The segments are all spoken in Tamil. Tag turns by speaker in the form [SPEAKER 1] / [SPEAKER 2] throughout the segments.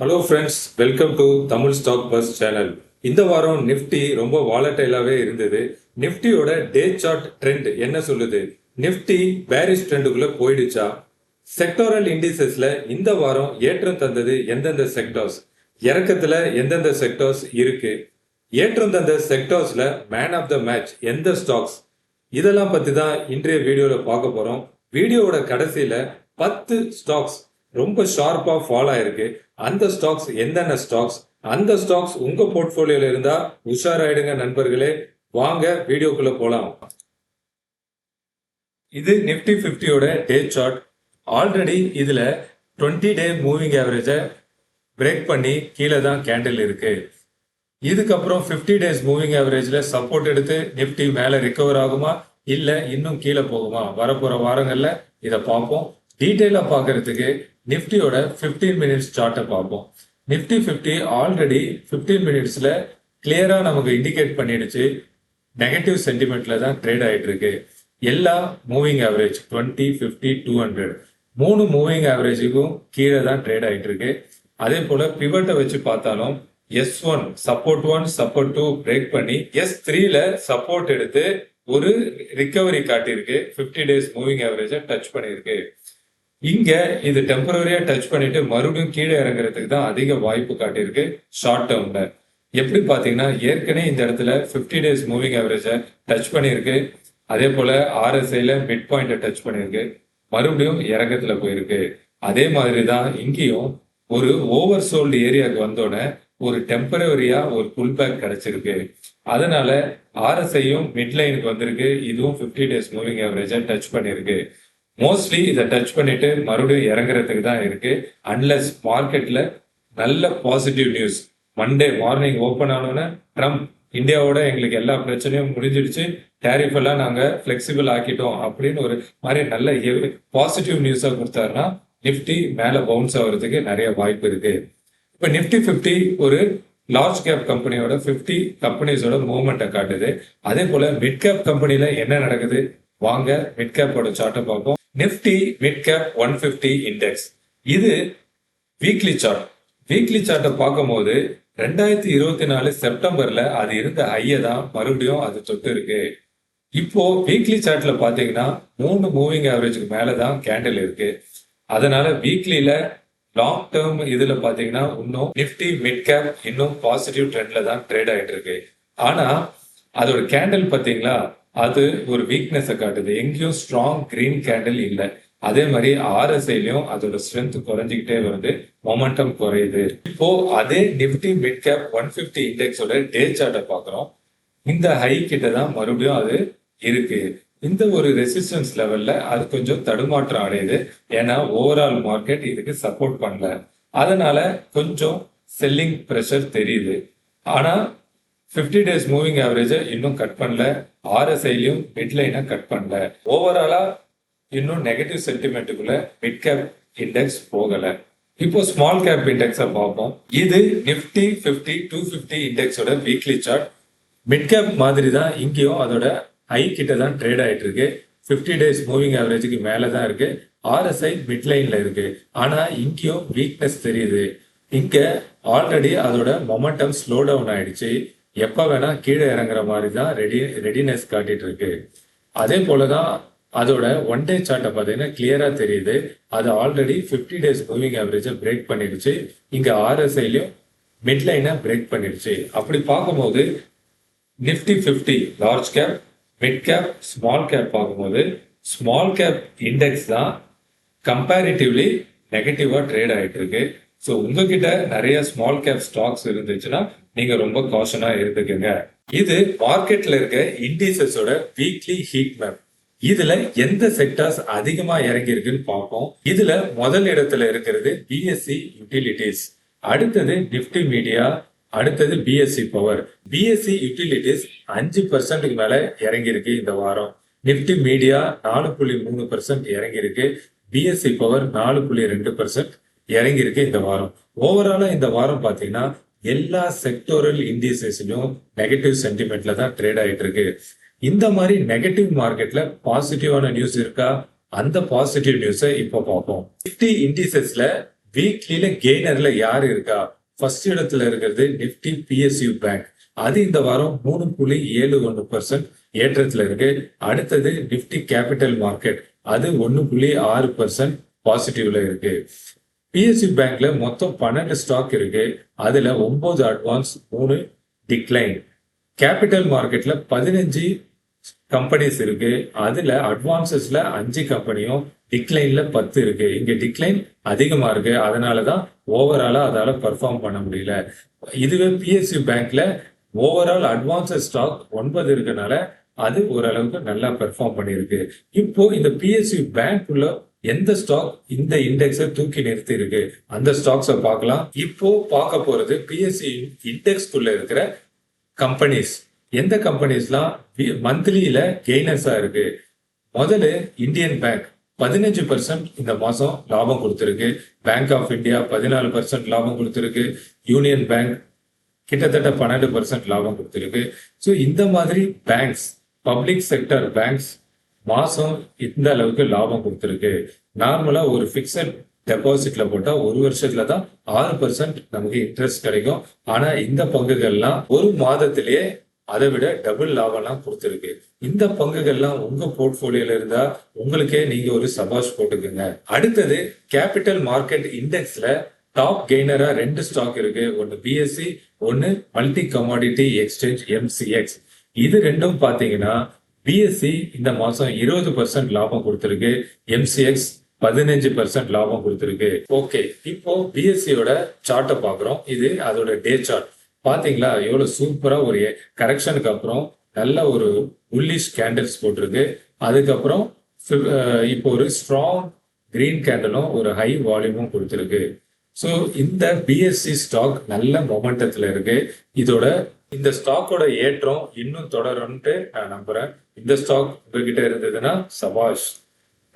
[SPEAKER 1] Hello friends welcome to Tamil stock bus channel இந்த வாரம் நிஃப்டி ரொம்ப வாலட்டைலாகவே இருந்தது. நிஃப்டியோட டே சார்ட் ட்ரெண்ட் என்ன சொல்லுது? நிஃப்டி பேரிஷ் ட்ரெண்டுக்குள்ளே போயிடுச்சா? செக்டோரல் இண்டிசஸ்ல இந்த வாரம் ஏற்றம் தந்தது எந்தெந்த செக்டார்ஸ் இறக்கத்தில் எந்தெந்த செக்டார்ஸ் இருக்கு? ஏற்றம் தந்த செக்டார்ஸில் மேன் ஆஃப் த மேட்ச் எந்த ஸ்டாக்ஸ் இதெல்லாம் பற்றி தான் இன்றைய வீடியோவில் பார்க்க போகிறோம் வீடியோவோட கடைசியில் பத்து ஸ்டாக்ஸ் ரொம்ப ஷார்ப்பாக ஃபால் ஆயிருக்கு. அந்த ஸ்டாக்ஸ் என்னென்ன ஸ்டாக்ஸ் அந்த ஸ்டாக்ஸ் உங்க போர்ட்ஃபோலியோல இருந்தா உஷாராயிடுங்க நண்பர்களே. வாங்க வீடியோக்குள்ள போலாம். இது நிஃப்டி ஃபிஃப்டியோட டே சார்ட் ஆல்ரெடி இதுல 20 டே மூவிங் ஆவரேஜை பிரேக் பண்ணி கீழே தான் கேண்டில் இருக்கு. இதுக்கப்புறம் 50 டேஸ் மூவிங் ஆவரேஜில் சப்போர்ட் எடுத்து நிஃப்டி மேலே ரிகவர் ஆகுமா? இல்லை இன்னும் கீழே போகுமா? வரப்போகிற வாரங்களில் இதை பார்ப்போம். டீட்டெயிலாக பார்க்கறதுக்கு நிஃப்டியோட 15 மினிட்ஸ் சார்ட்டை பார்ப்போம். நிஃப்டி 50 ஆல்ரெடி ஃபிஃப்டீன் மினிட்ஸில் கிளியராக நமக்கு இண்டிகேட் பண்ணிடுச்சு. நெகட்டிவ் சென்டிமெண்ட்ல தான் ட்ரேட் ஆகிட்டு இருக்கு. எல்லா மூவிங் ஆவரேஜ் 20 50 டூ ஹண்ட்ரட் மூணு மூவிங் ஆவரேஜுக்கும் கீழே தான் ட்ரேட் ஆகிட்டு இருக்கு. அதே போல பிவட்டை வச்சு பார்த்தாலும் S one support one support two break பண்ணி எஸ் த்ரீல சப்போர்ட் எடுத்து ஒரு ரிக்கவரி காட்டியிருக்கு. 50 டேஸ் மூவிங் ஆவரேஜை டச் பண்ணியிருக்கு. இங்க இது டெம்பரரியா டச் பண்ணிட்டு மறுபடியும் கீழே இறங்குறதுக்கு தான் அதிக வாய்ப்பு காட்டியிருக்கு ஷார்ட் டேர்ம்ல எப்படி பாத்தீங்கன்னா ஏற்கனவே இந்த இடத்துல 50 டேஸ் மூவிங் ஆவரேஜை டச் பண்ணியிருக்கு. அதே போல ஆர்எஸ்ஐல மிட் பாயிண்ட டச் பண்ணியிருக்கு. மறுபடியும் இறக்கத்துல போயிருக்கு. அதே மாதிரி தான் இங்கேயும் ஒரு ஓவர் சோல்டு ஏரியாவுக்கு வந்தோடனே ஒரு டெம்பரரியா ஒரு புல் பேக் கிடைச்சிருக்கு. அதனால ஆர்எஸ்ஐயும் மிட் லைனுக்கு வந்திருக்கு. இதுவும் 50 டேஸ் மூவிங் ஆவரேஜை டச் பண்ணியிருக்கு. மோஸ்ட்லி இதை டச் பண்ணிட்டு மறுபடியும் இறங்குறதுக்கு தான் இருக்கு. அன்லஸ் மார்க்கெட்ல நல்ல positive news Monday morning open ஆனோன்னே Trump இந்தியாவோட எங்களுக்கு எல்லா பிரச்சனையும் முடிஞ்சிடுச்சு. டேரிஃப் எல்லாம் நாங்க ஃபிளெக்சிபிள் ஆக்கிட்டோம் அப்படின்னு ஒரு மாதிரி நல்ல பாசிட்டிவ் நியூஸா கொடுத்தாருன்னா நிஃப்டி மேல பவுன்ஸ் ஆகுறதுக்கு நிறைய வாய்ப்பு இருக்கு. இப்ப நிஃப்டி 50 ஒரு லார்ஜ் கேப் கம்பெனியோட 50 கம்பெனிஸோட மூவ்மெண்ட்டை காட்டுது. அதே போல மிட் கேப் கம்பெனில என்ன நடக்குது? வாங்க மிட் கேப்போட சார்ட்டை பார்ப்போம். Nifty mid cap one fifty index இது வீக்லி சார்ட் வீக்லி சார்ட்டை பார்க்கும்போது ரெண்டாயிரத்தி இருபத்தி நாலு செப்டம்பர்ல அது இருந்த ஹையை தான் மறுபடியும் அது தொட்டு இருக்கு. இப்போ வீக்லி சார்ட்ல பாத்தீங்கன்னா மூணு மூவிங் ஆவரேஜ்க்கு மேல தான் கேண்டில் இருக்கு. அதனால வீக்லியில லாங் டேர்ம் இதுல பாத்தீங்கன்னா இன்னும் நிஃப்டி மிட் கேப் இன்னும் பாசிட்டிவ் ட்ரெண்ட்ல தான் ட்ரேட் ஆயிட்டு இருக்கு. ஆனா அதோட கேண்டில் பாத்தீங்களா அது ஒரு வீக்னஸை காட்டுது. எங்கேயும் ஸ்ட்ராங் கிரீன் கேண்டில் இல்லை. அதே மாதிரி ஆர்எஸ்ஐலையும் அதோட ஸ்ட்ரென்த் குறைஞ்சிக்கிட்டே வருது. மொமெண்டம் குறையுது. இப்போ அதே Nifty mid cap one fifty இண்டெக்ஸோட day சார்ட்டை பார்க்குறோம். இந்த ஹை கிட்ட தான் மறுபடியும் அது இருக்கு. இந்த ஒரு ரெசிஸ்டன்ஸ் லெவல்ல அது கொஞ்சம் தடுமாற்றம் அடையுது. ஏன்னா ஓவரால் மார்க்கெட் இதுக்கு சப்போர்ட் பண்ணல. அதனால கொஞ்சம் செல்லிங் ப்ரெஷர் தெரியுது. ஆனா 50 டேஸ் மூவிங் ஆவரேஜை இன்னும் கட் பண்ணல. ஆர்எஸ்ஐலையும் மிட்லைனை கட் பண்ணல. ஓவராலாக இன்னும் நெகட்டிவ் சென்டிமெண்ட்டுக்குள்ள மிட் கேப் இண்டெக்ஸ் போகலை. இப்போ ஸ்மால் கேப் இண்டெக்ஸை பார்ப்போம். இது நிஃப்டி ஃபிஃப்டி டூ ஃபிஃப்டி இண்டெக்ஸோட வீக்லி சார்ட் மிட் கேப் மாதிரி தான் இங்கேயும் அதோட ஹை கிட்ட தான் ட்ரேட் ஆகிட்டு இருக்கு 50 டேஸ் மூவிங் ஆவரேஜுக்கு மேலே தான் இருக்கு. ஆர்எஸ்ஐ மிட் லைனில் இருக்கு. ஆனால் இங்கேயும் வீக்னஸ் தெரியுது. இங்கே ஆல்ரெடி அதோட மொமெண்டம் ஸ்லோ டவுன் ஆயிடுச்சு. எப்ப வேணா கீழே இறங்குற மாதிரி தான் ரெடி ரெடினஸ் காட்டிட்டு இருக்கு அதே போலதான் அதோட ஒன் டே சார்ட்டை பார்த்தீங்கன்னா கிளியரா தெரியுது. அது ஆல்ரெடி 50 டேஸ் மூவிங் ஆவரேஜை பிரேக் பண்ணிடுச்சு. இங்க ஆர்எஸ்ஐலயும் மிட்லைனை பிரேக் பண்ணிடுச்சு. அப்படி பார்க்கும்போது Nifty 50 large cap mid cap small cap பார்க்கும்போது ஸ்மால் கேப் இண்டெக்ஸ் தான் கம்பேரிட்டிவ்லி நெகட்டிவாக ட்ரேட் ஆகிட்டு இருக்கு ஸோ உங்ககிட்ட நிறைய ஸ்மால் கேப் ஸ்டாக்ஸ் இருந்துச்சுன்னா நீங்க ரொம்ப காஷனா இருந்துக்கங்க. இது மார்க்கெட்ல இருக்க இண்டிசஸோட வீக்லி ஹீட் மேப் இதுல எந்த செக்டார்ஸ் அதிகமா இறங்கி இருக்குன்னு பார்ப்போம். இதுல முதல் இடத்துல இருக்கிறது பிஎஸ்சி யூட்டிலிட்டிஸ் அடுத்தது நிப்டி மீடியா அடுத்தது பிஎஸ்சி பவர் பிஎஸ்சி யூட்டிலிட்டிஸ் அஞ்சு பர்சன்ட்டுக்கு மேல இறங்கி இருக்கு இந்த வாரம். நிப்டி மீடியா நாலு புள்ளி மூணு பர்சன்ட் இறங்கி இருக்கு பிஎஸ்சி பவர் நாலு புள்ளி ரெண்டு பர்சன்ட் இறங்கி இருக்கு இந்த வாரம். ஓவராலா இந்த வாரம் பாத்தீங்கன்னா எல்லா செக்டோரல் இண்டிசஸ்லயும் நெகட்டிவ் சென்டிமெண்ட்ல தான் ட்ரேட் ஆகிட்டு இருக்கு. இந்த மாதிரி நெகட்டிவ் மார்க்கெட்ல பாசிட்டிவான நியூஸ் இருக்கா? அந்த பாசிட்டிவ் நியூஸை இப்போ பார்ப்போம். நிஃப்டி இண்டிசஸ்ல வீக்லியில கெய்னர்ல யார் இருக்கா? ஃபர்ஸ்ட் இடத்துல இருக்கிறது நிப்டி பிஎஸ்யூ பேங்க் அது இந்த வாரம் மூணு புள்ளி ஏழு ஒன்று பர்சன்ட் ஏற்றத்துல இருக்கு. அடுத்தது நிப்டி கேபிட்டல் மார்க்கெட் அது ஒன்று புள்ளி ஆறு பர்சன்ட் பாசிட்டிவ்ல இருக்கு. பிஎஸ்சி பேங்க்ல மொத்தம் பன்னெண்டு ஸ்டாக் இருக்கு. அதுல ஒன்பது அட்வான்ஸ் மூணு டிக்ளைன் கேபிட்டல் மார்க்கெட்ல பதினஞ்சு கம்பெனிஸ் இருக்கு. அதுல அட்வான்சஸ்ல அஞ்சு கம்பெனியும் டிக்ளைன்ல பத்து இருக்கு. இங்க டிக்ளைன் அதிகமா இருக்கு. அதனாலதான் ஓவராலா அதால பெர்ஃபார்ம் பண்ண முடியல. இதுவே பிஎஸ்சி பேங்க்ல ஓவரால் அட்வான்ஸ் ஸ்டாக் ஒன்பது இருக்கனால அது ஓரளவுக்கு நல்லா பெர்ஃபார்ம் பண்ணியிருக்கு. இப்போ இந்த பிஎஸ்சி பேங்க் உள்ள எந்த ஸ்டாக் இந்த இண்டெக்ஸை தூக்கி நிறுத்தி இருக்கு? அந்த ஸ்டாக்ஸை பார்க்கலாம். இப்போ பார்க்க போறது பிஎஸ்சி இண்டெக்ஸ்குள்ள இருக்கிற கம்பெனிஸ் எந்த கம்பெனிஸ்லாம் மந்த்லியில கெய்னர்ஸா இருக்கு? முதல்ல இந்தியன் பேங்க் பதினஞ்சு பர்சன்ட் இந்த மாசம் லாபம் கொடுத்துருக்கு. பேங்க் ஆஃப் இந்தியா பதினாலு பர்சன்ட் லாபம் கொடுத்துருக்கு. யூனியன் பேங்க் கிட்டத்தட்ட பன்னெண்டு பர்சன்ட் லாபம் கொடுத்துருக்கு. ஸோ இந்த மாதிரி பேங்க்ஸ் பப்ளிக் செக்டர் பேங்க்ஸ் மாதம் இந்த அளவுக்கு லாபம் கொடுத்துருக்கு. நார்மலாக ஒரு ஃபிக்ஸட் டெபாசிட்ல போட்டால் ஒரு வருஷத்துல தான் ஆறு பர்சன்ட் நமக்கு இன்ட்ரெஸ்ட் கிடைக்கும். ஆனால் இந்த பங்குகள்லாம் ஒரு மாதத்திலேயே அதை விட டபுள் லாபம்லாம் கொடுத்துருக்கு. இந்த பங்குகள்லாம் உங்க போர்ட்போலியோல இருந்தா உங்களுக்கே நீங்க ஒரு சபாஷ் போட்டுக்கோங்க. அடுத்தது கேபிட்டல் மார்க்கெட் இண்டெக்ஸ்ல டாப் கெய்னரா ரெண்டு ஸ்டாக் இருக்கு. ஒன்னு பிஎஸ்சி ஒன்னு மல்டி கமாடிட்டி எக்ஸ்சேஞ்ச் எம்சிஎக்ஸ் இது ரெண்டும் பாத்தீங்கன்னா பிஎஸ்சி இந்த மாசம் இருபது பர்சன்ட் லாபம் கொடுத்துருக்கு. எம்சிஎக்ஸ் பதினஞ்சு பர்சன்ட் லாபம் கொடுத்துருக்கு. ஓகே இப்போ பிஎஸ்சியோட சார்ட்டை பாக்குறோம் இது அதோட டே சார்ட் பாத்தீங்களா? எவ்வளவு சூப்பரா ஒரு கரெக்ஷனுக்கு அப்புறம் நல்ல ஒரு புல்லிஷ் கேண்டில்ஸ் போட்டிருக்கு. அதுக்கப்புறம் இப்போ ஒரு ஸ்ட்ராங் கிரீன் கேண்டலும் ஒரு ஹை வால்யூமும் கொடுத்துருக்கு. ஸோ இந்த பிஎஸ்சி ஸ்டாக் நல்ல மொமெண்டத்தில் இருக்கு. இதோட இந்த ஸ்டாக்கோட ஏற்றம் இன்னும் தொடரும்ட்டு நான் நம்புறேன். இந்த ஸ்டாக் உங்ககிட்ட இருந்ததுன்னா சபாஷ்.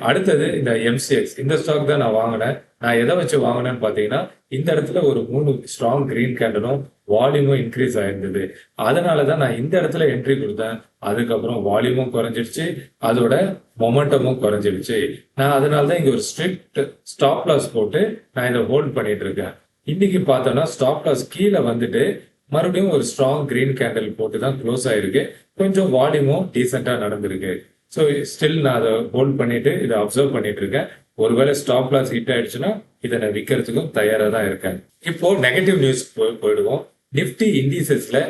[SPEAKER 1] அடுத்தது இந்த எம்சிஎக்ஸ் இந்த ஸ்டாக் தான் நான் வாங்கினேன். நான் எதை வச்சு வாங்கினேன்னு பார்த்தீங்கன்னா இந்த இடத்துல ஒரு மூணு ஸ்ட்ராங் கிரீன் கேண்டலும் வால்யூமும் இன்க்ரீஸ் ஆயிருந்தது. அதனால தான் நான் இந்த இடத்துல என்ட்ரி கொடுத்தேன். அதுக்கப்புறம் வால்யூமும் குறைஞ்சிடுச்சு. அதோட மொமெண்டமும் குறைஞ்சிடுச்சு. நான் அதனால தான் இங்கே ஒரு ஸ்ட்ரிக்ட் ஸ்டாப் லாஸ் போட்டு நான் இதை ஹோல்ட் பண்ணிட்டு இருக்கேன். இன்னைக்கு பார்த்தோம்னா ஸ்டாப் லாஸ் கீழே வந்துட்டு மறுபடியும் ஒரு ஸ்ட்ராங் கிரீன் கேண்டில் போட்டு தான் க்ளோஸ் ஆயிருக்கு. கொஞ்சம் வால்யூமும் டீசெண்டாக நடந்திருக்கு. ஸோ ஸ்டில் நான் அதை ஹோல்ட் பண்ணிட்டு இதை அப்சர்வ் பண்ணிட்டு இருக்கேன். ஒருவேளை ஸ்டாப் லாஸ் ஹிட் ஆயிடுச்சுன்னா இதை நான் விற்கிறதுக்கும் தயாராக தான் இருக்கேன். இப்போ நெகட்டிவ் நியூஸ் போயிடுவோம். நிஃப்டி இண்டிசஸ்ல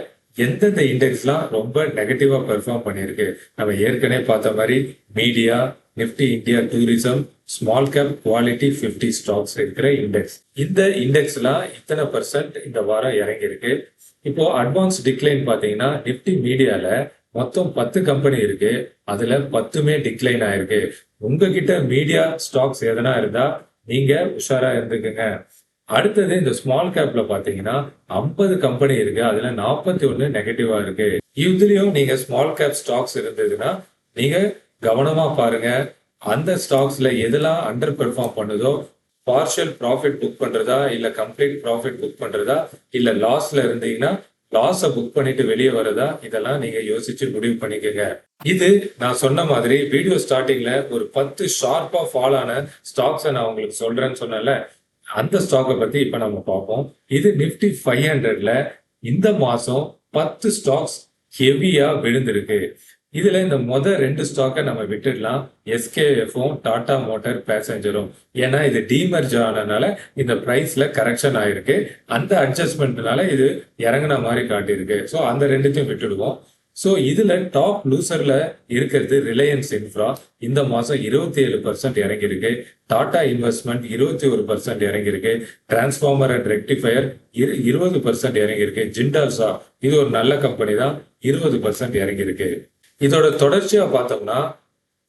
[SPEAKER 1] எந்தெந்த இண்டெக்ஸ்லாம் ரொம்ப நெகட்டிவா பெர்ஃபார்ம் பண்ணியிருக்கு நம்ம ஏற்கனவே பார்த்த மாதிரி media Nifty India tourism small cap quality 50 stocks இருக்கிற இண்டெக்ஸ் இந்த இண்டெக்ஸ்ல இத்தனை பர்சன்ட் இந்த வாரம் இறங்கியிருக்கு. இப்போ அட்வான்ஸ் டிக்ளைன் பார்த்தீங்கன்னா நிப்டி மீடியால மொத்தம் பத்து கம்பெனி இருக்கு. அதுல பத்துமே டிக்ளைன் ஆயிருக்கு. உங்ககிட்ட மீடியா ஸ்டாக்ஸ் எதனா இருந்தா நீங்க உஷாரா இருந்துக்குங்க. அடுத்தது இந்த ஸ்மால் கேப்ல பாத்தீங்கன்னா 50 கம்பெனி இருக்கு. அதுல 41 ஒன்னு நெகட்டிவா இருக்கு. இதுலயும் நீங்க ஸ்மால் கேப் ஸ்டாக்ஸ் இருந்ததுன்னா நீங்க கவனமா பாருங்க. அந்த ஸ்டாக்ஸ்ல எதெல்லாம் அண்டர் பெர்ஃபார்ம் பண்ணுதோ பார்ஷியல் ப்ராஃபிட் புக் பண்றதா இல்ல கம்ப்ளீட் ப்ராஃபிட் புக் பண்றதா இல்ல லாஸ்ல இருந்தீங்கன்னா லாஸை புக் பண்ணிட்டு வெளியே வரதா இதெல்லாம் நீங்க யோசிச்சு முடிவு பண்ணிக்கோங்க. இது நான் சொன்ன மாதிரி வீடியோ ஸ்டார்டிங்ல ஒரு பத்து ஷார்ப்பா ஃபால் ஆன ஸ்டாக்ஸை நான் உங்களுக்கு சொல்றேன்னு சொன்னேன்ல அந்த ஸ்டாக்கை பத்தி இப்ப நம்ம பார்ப்போம். இது நிப்டி ஃபைவ் ஹண்ட்ரட்ல இந்த மாசம் பத்து ஸ்டாக்ஸ் ஹெவியா விழுந்திருக்கு. இதுல இந்த முத ரெண்டு ஸ்டாக்கை நம்ம விட்டுடலாம். எஸ்கேஎஃப்பும் டாடா மோட்டார் பேசஞ்சரும் ஏன்னா இது டீமர்ஜ் ஆனதுனால இந்த ப்ரைஸ்ல கரெக்ஷன் ஆயிருக்கு. அந்த அட்ஜஸ்ட்மெண்ட்னால இது இறங்குன மாதிரி காட்டியிருக்கு. ஸோ அந்த ரெண்டுத்தையும் விட்டுடுவோம். ஸோ இதுல டாப் லூசர்ல இருக்கிறது ரிலையன்ஸ் இன்ஃப்ரா இந்த மாசம் இருபத்தி ஏழு பர்சன்ட் இறங்கியிருக்கு. டாடா இன்வெஸ்ட்மெண்ட் இருபத்தி ஒரு பர்சன்ட் இறங்கியிருக்கு டிரான்ஸ்ஃபார்மர் அண்ட் ரெக்டிஃபயர் இருபது பர்சன்ட் இறங்கியிருக்கு. ஜிண்டால்சா இது ஒரு நல்ல கம்பெனி தான். இருபது பர்சன்ட் இறங்கியிருக்கு. இதோட தொடர்ச்சியா பார்த்தோம்னா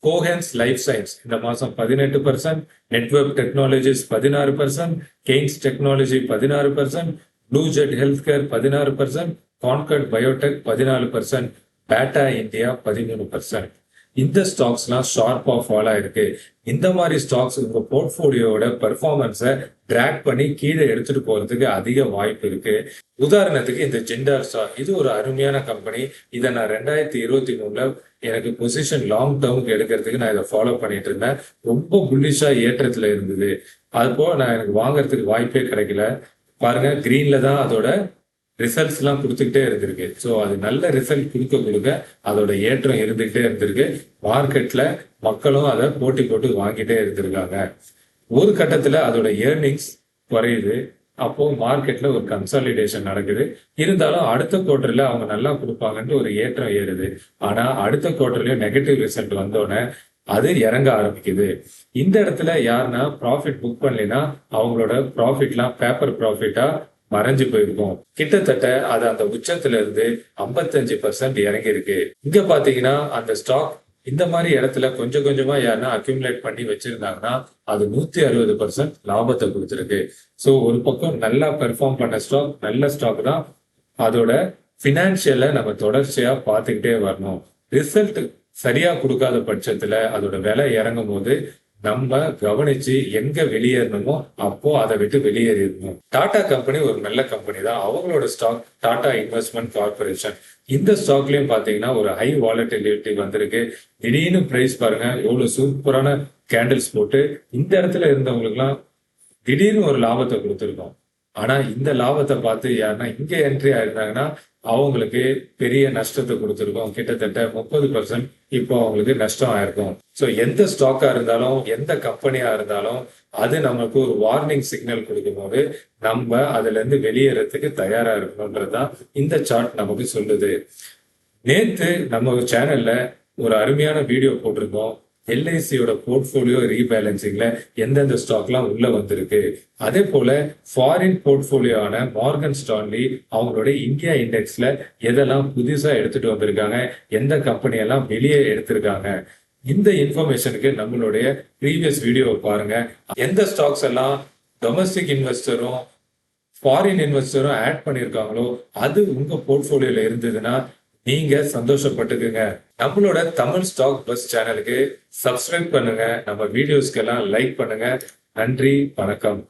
[SPEAKER 1] கோஹென்ஸ் லைஃப் சயின்ஸ் இந்த மாசம் பதினெட்டு பர்சன்ட் நெட்வொர்க் டெக்னாலஜிஸ் பதினாறு பர்சன்ட் கெய்ன்ஸ் டெக்னாலஜி பதினாறு percent blue jet health care பதினாறு பர்சன்ட் கான்கர்ட் பயோடெக் பதினாலு பர்சன்ட் பேட்டா இந்தியா பதிமூணு பர்சன்ட் இந்த ஸ்டாக்ஸ்லாம் ஷார்ப்பாக ஃபால் ஆயிருக்கு. இந்த மாதிரி ஸ்டாக்ஸ் உங்க போர்ட்ஃபோலியோட பெர்ஃபார்மன்ஸை ட்ராக் பண்ணி கீழே எடுத்துட்டு போறதுக்கு அதிக வாய்ப்பு இருக்கு. உதாரணத்துக்கு இந்த ஜெண்டார் ஸ்டாக் இது ஒரு அருமையான கம்பெனி இதை நான் ரெண்டாயிரத்தி இருபத்தி மூணுல எனக்கு பொசிஷன் லாங் டேர்முக்கு எடுக்கிறதுக்கு நான் இதை ஃபாலோ பண்ணிட்டு இருந்தேன். ரொம்ப புல்லிஷா ஏற்றத்துல இருந்தது. அதுபோல் நான் எனக்கு வாங்குறதுக்கு வாய்ப்பே கிடைக்கல. பாருங்க கிரீன்ல தான் அதோட ரிசல்ட்ஸ் எல்லாம் கொடுத்துக்கிட்டே இருந்திருக்கு. ஸோ அது நல்ல ரிசல்ட் கொடுக்க கொடுக்க அதோட ஏற்றம் இருந்துகிட்டே இருந்திருக்கு. மார்க்கெட்ல மக்களும் அதை போட்டி போட்டு வாங்கிட்டே இருந்திருக்காங்க. ஒரு கட்டத்துல அதோட ஏர்னிங்ஸ் குறையுது. அப்போ மார்க்கெட்ல ஒரு கன்சாலிடேஷன் நடக்குது. இருந்தாலும் அடுத்த குவார்டர்ல அவங்க நல்லா கொடுப்பாங்கன்ட்டு ஒரு ஏற்றம் ஏறுது. ஆனா அடுத்த குவார்டர்லயும் நெகட்டிவ் ரிசல்ட் வந்தோடனே அது இறங்க ஆரம்பிக்குது. இந்த இடத்துல யாருன்னா ப்ராஃபிட் புக் பண்ணலைன்னா அவங்களோட ப்ராஃபிட்லாம் பேப்பர் ப்ராஃபிட்டா மறைஞ்சு போயிருக்கும். கிட்டத்தட்ட அது அந்த உச்சத்துல இருந்து 55% பர்சன்ட் இறங்கி இருக்கு இங்க பாத்தீங்கன்னா அந்த ஸ்டாக் இந்த மாதிரி இடத்துல கொஞ்சம் கொஞ்சமா யாருன்னா அக்யூமுலேட் பண்ணி வச்சிருந்தாங்கன்னா அது நூத்தி அறுபது பர்சன்ட் லாபத்தை கொடுத்துருக்கு. ஸோ ஒரு பக்கம் நல்லா பெர்ஃபார்ம் பண்ண ஸ்டாக் நல்ல ஸ்டாக் தான். அதோட ஃபினான்ஷியலை நம்ம தொடர்ச்சியா பார்த்துக்கிட்டே வரணும். ரிசல்ட் சரியா கொடுக்காத பட்சத்துல அதோட விலை இறங்கும் போது நம்ம கவனிச்சு எங்க வெளியேறணுமோ அப்போ அதை விட்டு வெளியேறிடணும். டாடா கம்பெனி ஒரு நல்ல கம்பெனி தான். அவங்களோட ஸ்டாக் டாடா இன்வெஸ்ட்மெண்ட் கார்பரேஷன் இந்த ஸ்டாக்லயும் பாத்தீங்கன்னா ஒரு ஹை வாலட்டிலிட்டி வந்திருக்கு. திடீர்னு பிரைஸ் பாருங்க எவ்வளவு சூப்பரான கேண்டில்ஸ் போட்டு இந்த இடத்துல இருந்தவங்களுக்குலாம் திடீர்னு ஒரு லாபத்தை கொடுத்துருக்கோம். ஆனா இந்த லாபத்தை பார்த்து யாருன்னா இங்க என்ட்ரி ஆயிருந்தாங்கன்னா அவங்களுக்கு பெரிய நஷ்டத்தை கொடுத்துருக்கோம். கிட்டத்தட்ட முப்பது பர்சன்ட் இப்போ அவங்களுக்கு நஷ்டம் ஆயிருக்கும். ஸோ எந்த ஸ்டாக்கா இருந்தாலும் எந்த கம்பெனியா இருந்தாலும் அது நமக்கு ஒரு வார்னிங் சிக்னல் கொடுக்கும் போது நம்ம அதுல இருந்து வெளியேறதுக்கு தயாரா இருக்கணும்ன்றதுதான் இந்த சார்ட் நமக்கு சொல்லுது. நேத்து நம்ம சேனல்ல ஒரு அருமையான வீடியோ போட்டிருக்கோம் எல்ஐசியோட போர்ட்ஃபோலியோ ரீபேலன்சிங்ல எந்தெந்த ஸ்டாக்லாம் உள்ள வந்திருக்கு? அதே போல ஃபாரின் போர்ட்ஃபோலியோவான மார்கன் ஸ்டான்லி அவங்களுடைய இந்தியா இண்டெக்ஸ்ல எதெல்லாம் புதுசா எடுத்துட்டு வந்திருக்காங்க? எந்த கம்பெனியெல்லாம் வெளியே எடுத்திருக்காங்க? இந்த இன்ஃபர்மேஷனுக்கு நம்மளுடைய ப்ரீவியஸ் வீடியோவை பாருங்க. எந்த ஸ்டாக்ஸ் எல்லாம் டொமஸ்டிக் இன்வெஸ்டரும் ஃபாரின் இன்வெஸ்டரும் ஆட் பண்ணியிருக்காங்களோ அது உங்க போர்ட்ஃபோலியோல இருந்ததுன்னா நீங்க சந்தோஷப்பட்டுக்குங்க. நம்மளோட தமிழ் ஸ்டாக் பஸ் சேனலுக்கு சப்ஸ்கிரைப் பண்ணுங்க. நம்ம வீடியோஸ்க்கெல்லாம் லைக் பண்ணுங்க. நன்றி வணக்கம்.